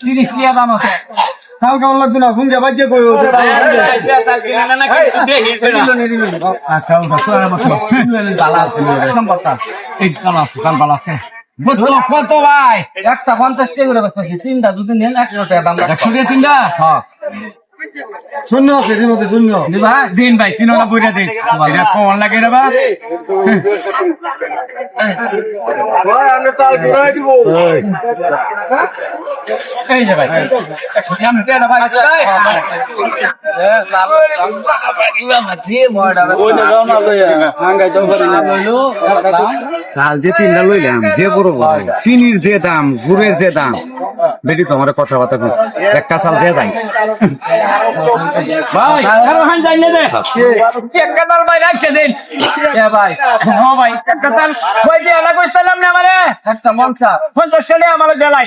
তিরিশ দাম আছে কেমন না কই আচ্ছা আছে কত ভাই একটা পঞ্চাশ টাকা করে বেচতেছি তিনটা দুদিন একশো টাকা দাম একশো টাকা তিনটা হ্যাঁ শূন্য আছে এর মধ্যে শূন্য। দিন ভাই তিনটা বইটা দিন। এটা ফোন লাগে রে বা এই যে ভাই ভাই চাল যে তিনটা লইলাম যে বড় বড়। চিনির যে দাম গুড়ের যে দাম। বেটি তো আমার কথাবার্তা কই। একটা চাল দিয়ে যাই। ভাই আরও হান যাই না দে একটা ভাই রাখছে দিন। এ ভাই। হ্যাঁ ভাই। একটা কই যে না আমারে? একটা মনসা। পঞ্চাশ টাকা আমার জ্বালাই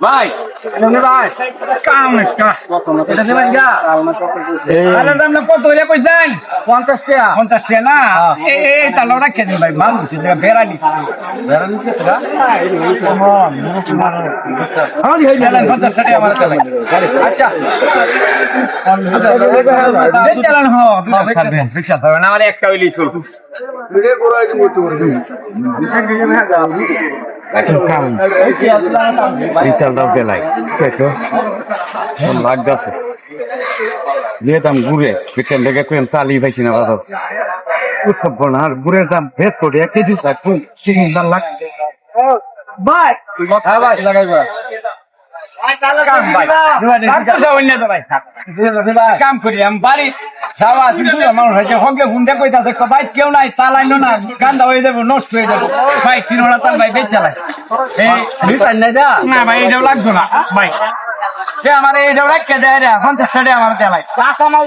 ভাই এনে ভাই। কাম একটা এটা দেবেন গা। আরে দাম না কত হইলে কই যান 50 টাকা। 50 টাকা না? এই এই তালো রাখে দিন ভাই মানুষ এটা বেরানি বেরানি কি সেটা আমি হই গেলেন 50 টাকা আমার আচ্ছা। চালান হ ছাড়বেন রিকশা ছাড়বেন আমার একটা এই চালটাও জেলায়। দেখো লাগ গেছে যে দাম পেটেন লেগে পেন তালি পাইছি না বাবা সব আর গুড়ের দাম বেশ করে এক কেজি শাক তিন দাম লাখ। ভাই। হ্যাঁ ভাই। লাগাইবা কাম ভাই। কাম করি আমি বাড়ি যাওয়া তুই মানুষ হয়েছে হগে হুন্ডে কইতাছে কো ভাই কেউ নাই চালাইনো না গান্দা হয়ে যাবে নষ্ট হয়ে যাবে। ভাই তিন হলা তাল ভাই বেচ চালাই এই যা। না ভাই এটাও লাগতো না। ভাই যে আমার এইটাও রাখকে দেয় রে? পঞ্চাশ টাকা আমার দেয় টাকা নাই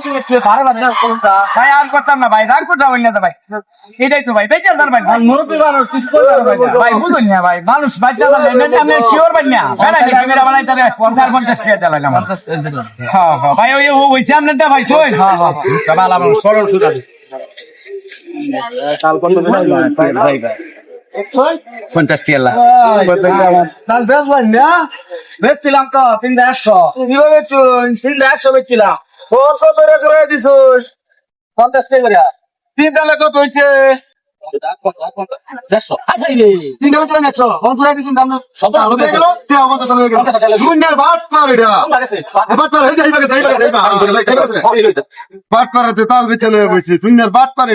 তুমি একটু ভালো ভালো ভাই আর করতাম না ভাই। রাগ করতাম তো ভাই। এটাই তো ভাই। বেচার দার ভাই। মুরব্বী মানুষ কিছু ভাই। বুঝুন না ভাই। মানুষ বাচ্চা দাঁড়ালে আমি কি করবেন না। বেড়াই ক্যামেরা বানাই তাহলে পঞ্চাশ পঞ্চাশ টাকা দিলাম হ্যাঁ হ্যাঁ। ভাই ওই ওই সামনে দে ভাই শোন হ্যাঁ হ্যাঁ। আমার সরল সুদা পঞ্চাশ টাকা চাল বেচলেন না? বেচছিলাম তো তিনটা একশো। কীভাবে তিনটা একশো বেচছিলাম। তোর কত করে দিছিস। পঞ্চাশ টাকা তিন তালে কত টাকা বাট পার পার হয়ে যাইবা যাইবা যাইবা বাট পার